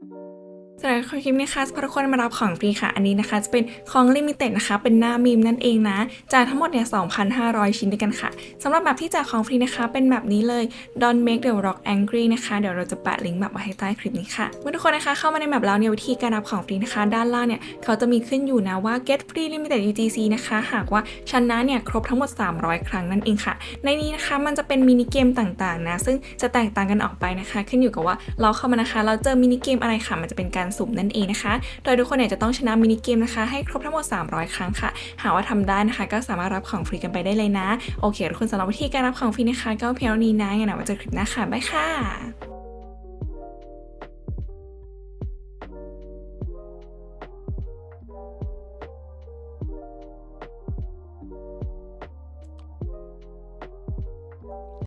thank you สำหรับคลิปนี้ค่ะพาทุกคนมารับของฟรีค่ะ อันนี้นะคะ จะเป็นของลิมิเต็ดนะคะ เป็นหน้ามีมนั่นเองนะจากทั้งหมดเนี่ย 2,500 ชิ้นด้วยกันค่ะสำหรับแบบที่แจกของฟรีนะคะ เป็นแบบนี้เลย Don't make the rock angry นะคะ เดี๋ยวเราจะแปะลิงก์แบบไว้ให้ใต้คลิปนี้ค่ะ เมื่อทุกคนนะคะเข้ามาในแบบแล้วเนี่ยวิธีการรับของฟรีนะคะ ด้านล่างเนี่ยเขาจะมีขึ้นอยู่นะว่า get free limited UGC นะคะ หากว่าชนะเนี่ยครบทั้งหมด 300 ครั้งนั่นเองค่ะ ในนี้นะคะมันจะเป็นมินิเกมต่างๆนะซึ่งจะแตกต่างกันออกไปนะคะ ขึ้นอยู่กับว่าเราเข้ามานะคะ เราเจอมินิเกมอะไรค่ะมันจะเป็นการสุ่มนั่นเองนะคะ โดยทุกคนเนี่ยจะต้องชนะมินิเกมนะคะ ให้ครบทั้งหมด 300 ครั้งค่ะ หากว่าทำได้นะคะ ก็สามารถรับของฟรีกันไปได้เลยนะ โอเค ทุกคนสำหรับวิธีการรับของฟรีนะคะ ก็เพียงนี้นะงั้นเอาไว้เจอคลิปหน้าค่ะบ๊ายค่ะ